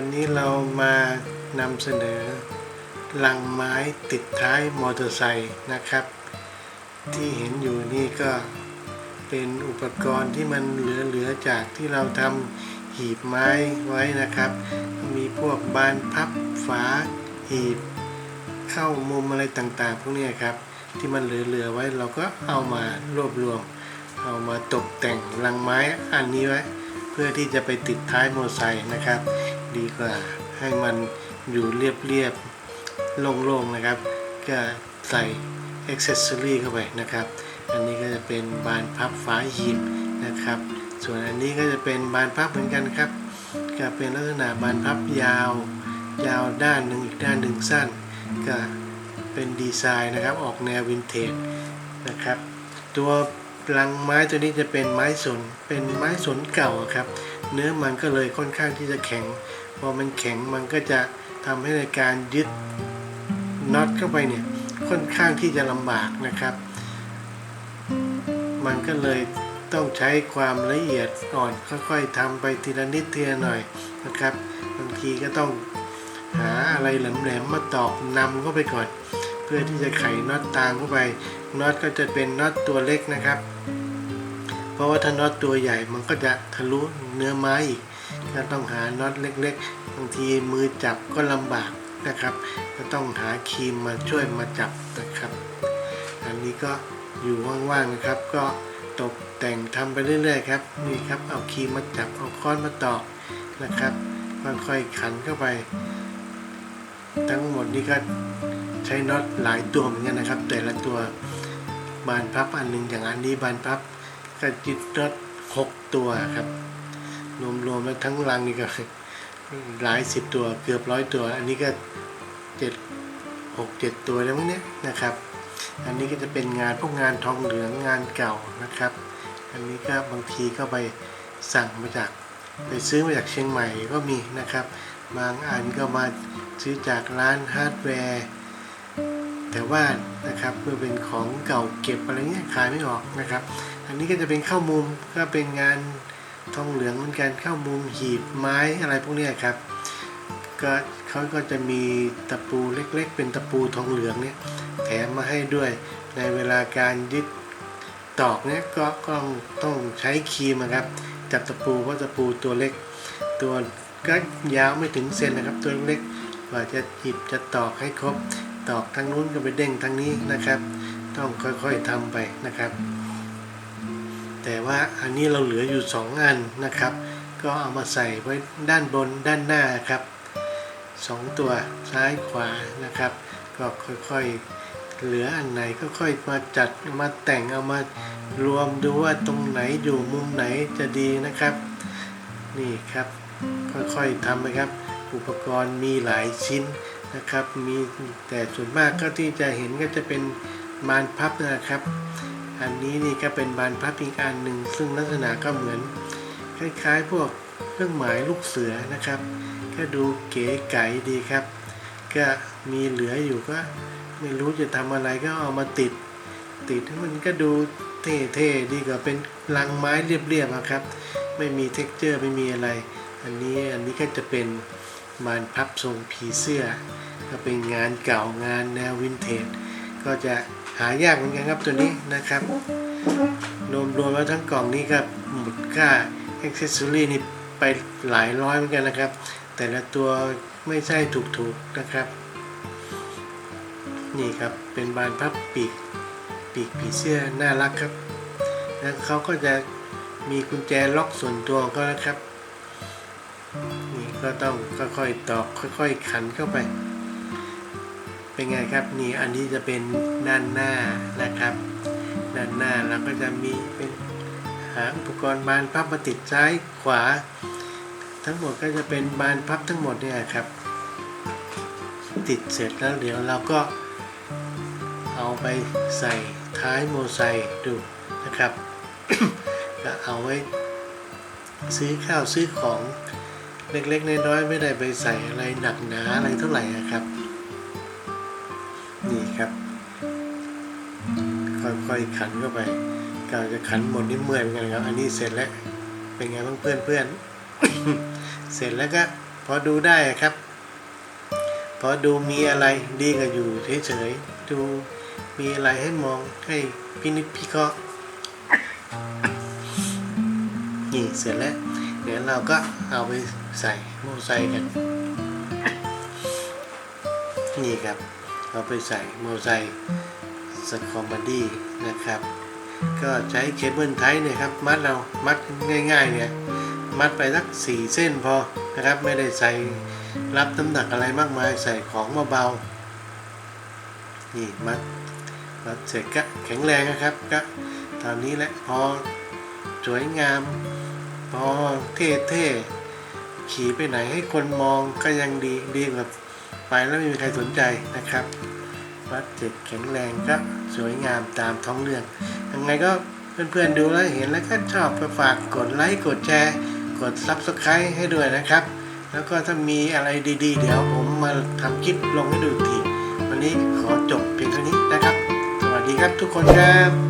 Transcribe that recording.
วันนี้เรามานำเสนอลังไม้ติดท้ายมอเตอร์ไซค์นะครับ ที่เห็นอยู่นี่ก็เป็นอุปกรณ์ที่มันเหลือๆจากที่เราทำหีบไม้ไว้นะครับ มีพวกบานพับฝาหีบ เข้ามุมอะไรต่างๆ พวกนี้ครับ ที่มันเหลือๆไว้เราก็เอามารวบรวม เอามาตกแต่งลังไม้อันนี้ไว้ เพื่อที่จะไปติดท้ายมอเตอร์ไซค์นะครับ ดีกว่า ให้มันอยู่เรียบๆโล่งๆนะครับ ก็ใส่อ็อกเซสซอรี่เข้าไปนะครับ อันนี้ก็จะเป็นบานพับฝาหีบนะครับ ส่วนอันนี้ก็จะเป็นบานพับเหมือนกันครับ ก็เป็นลักษณะบานพับยาว ยาวด้านหนึ่งอีกด้านหนึ่งสั้น ก็เป็นดีไซน์นะครับ ออกแนววินเทจนะครับ ตัวลังไม้ตัวนี้จะเป็นไม้สน เป็นไม้สนเก่าครับ เนื้อมันก็เลยค่อนข้างที่จะแข็ง พอมันแข็งมันก็จะทำให้ในการยึดน็อตเข้าไปเนี่ยค่อนข้างที่จะลำบากนะครับ มันก็เลยต้องใช้ความละเอียดอ่อนค่อยๆทำไปทีละนิดทีละหน่อยนะครับบางทีก็ต้องหาอะไรแหลมๆมาตอกนำเข้าไปก่อน เพื่อที่จะไขน็อตตามเข้าไปน็อตก็จะเป็นน็อตตัวเล็กนะครับ เพราะว่าถ้าน็อตตัวใหญ่มันก็จะทะลุเนื้อไม้อีกก็ต้องหาน็อตเล็กๆบางทีมือจับก็ลำบากนะครับก็ต้องหาครีมมาช่วยมาจับนะครับ อันนี้ก็อยู่ว่างๆนะครับ ก็ตกแต่งทำไปเรื่อยๆครับนี่ครับเอาครีมมาจับเอาค้อนมาตอกนะครับค่อยๆขันเข้าไป ทั้งหมดนี้ก็ใช้น็อตหลายตัวเหมือนกันนะครับ แต่ละตัวบานพับอันหนึ่งอย่างอันนี้บานพับ ก็จิตน็อตหกตัวครับ รวมๆแล้วทั้งรังนี่ก็หลายสิบตัวเกือบร้อยตัว อันนี้ก็เจ็ดหกเจ็ดตัวแล้วมั้งเนี้ยนะครับ อันนี้ก็จะเป็นงานพวกงานทองเหลืองงานเก่านะครับ อันนี้ก็บางทีก็ไปสั่งมาจากไปซื้อมาจากเชียงใหม่ก็มีนะครับ บางอันก็มาซื้อจากร้านฮาร์ดแวร์ แถวบ้านนะครับเพื่อเป็นของเก่าเก็บอะไรเงี้ยขายไม่ออกนะครับ อันนี้ก็จะเป็นข้าวมุมก็เป็นงานทองเหลืองเหมือนกันข้าวมุมหีบไม้อะไรพวกนี้ครับก็เขาก็จะมีตะปูเล็กๆ เป็นตะปูทองเหลืองเนี่ยแถมมาให้ด้วยในเวลาการยึดตอกเนี่ยก็ก็ต้องใช้ครีมนะครับ จับตะปูเพราะตะปูตัวเล็ก ตัวก็ยาวไม่ถึงเซนนะครับ ตัวเล็กกว่าจะหยิบจะตอกให้ครบ ตอกทางนู้นก็ไปเด้งทางนี้นะครับ ต้องค่อยๆทำไปนะครับ แต่ว่าอันนี้เราเหลืออยู่ 2 อันนะครับ ก็เอามาใส่ไว้ด้านบนด้านหน้าครับ 2 ตัวซ้ายขวานะครับ ก็ค่อยๆเหลืออันไหนก็ค่อยมาจัดมาแต่งเอามารวมดูว่าตรงไหนอยู่มุมไหนจะดีนะครับ นี่ครับค่อยๆทำไปครับ อุปกรณ์มีหลายชิ้น นะครับ มีแต่ส่วนมากก็ที่จะเห็นก็จะเป็นบานพับนะครับ อันนี้นี่ก็เป็นบานพับอีกอันหนึ่งซึ่งลักษณะก็เหมือน คล้ายๆ พวกเครื่องหมายลูกเสือนะครับ ก็ดูเก๋ไก๋ดีครับ ก็มีเหลืออยู่ก็ไม่รู้จะทำอะไรก็เอามาติด ติดให้มันก็ดูเท่ๆดีกว่าเป็นลังไม้เรียบๆอะครับ ไม่มีเท็กเจอร์ไม่มีอะไร อันนี้อันนี้ก็จะเป็น บานพับทรงผีเสื้อ ก็เป็นงานเก่างานแนววินเทจ ก็จะหายากเหมือนกันครับตัวนี้นะครับ รวมๆแล้วทั้งกล่องนี้ก็หมดค่าอ็อกเซสซอรี่นี่ไปหลายร้อยเหมือนกันนะครับ แต่ละตัวไม่ใช่ถูกๆนะครับ นี่ครับเป็นบานพับปีกปีกผีเสื้อน่ารักครับแล้วเขาก็จะมีกุญแจล็อกส่วนตัวของเขานะครับ ก็ต้องค่อยๆตอกค่อยๆขันเข้าไป เป็นไงครับนี่อันนี้จะเป็นด้านหน้านะครับ ด้านหน้าเราก็จะมีเป็นหาอุปกรณ์บานพับมาติดซ้ายขวา ทั้งหมดก็จะเป็นบานพับทั้งหมดเนี่ยครับ ติดเสร็จแล้วเดี๋ยวเราก็เอาไปใส่ท้ายโมไซดูนะครับ ก็เอาไว้ซื้อข้าวซื้อของ เล็กๆน้อยๆไม่ได้ไปใส่อะไรหนักหนาอะไรเท่าไหร่อะครับ นี่ครับค่อยๆขันเข้าไปกาจะขันหมดนี่เมื่อยเหมือนกันครับ อันนี้เสร็จแล้วเป็นไงบ้างเพื่อนเพื่อนๆเสร็จแล้วก็พพอดูได้ครับ พอดูมีอะไรดีกว่าอยู่เฉยๆดูมีอะไรให้มองให้พินิจพิเคราะห์นี่เสร็จแล้ว เดี๋ยวเราก็เอาไปใส่โมไซกัน นี่ครับ เอาไปใส่โมไซสคอมบดี้นะครับ ก็ใช้เคเบิลไทป์เนี่ยครับ มัดเรามัดง่ายๆเนี่ยมัดไปสักสี่เส้นพอนะครับ ไม่ได้ใส่รับน้ำหนักอะไรมากมายใส่ของเบาๆนี่มัดมัดเสร็จก็แข็งแรงนะครับก็ตอนนี้แหละพอสวยงาม พอเท่ๆขี่ไปไหนให้คนมองก็ยังดีดีกว่าไปแล้วไม่มีใครสนใจนะครับ วัดเจ็ดแข็งแรงก็สวยงามตามท้องเรื่องยังไงก็เพื่อนๆดูแล้วเห็นแล้วก็ชอบก็ฝากกดไลค์กดแชร์ กด Subscribe ให้ด้วยนะครับ แล้วก็ถ้ามีอะไรดีๆ เดี๋ยวผมมาทำคลิปลงให้ดูที วันนี้ขอจบเพียงเท่านี้นะครับ สวัสดีครับทุกคนครับ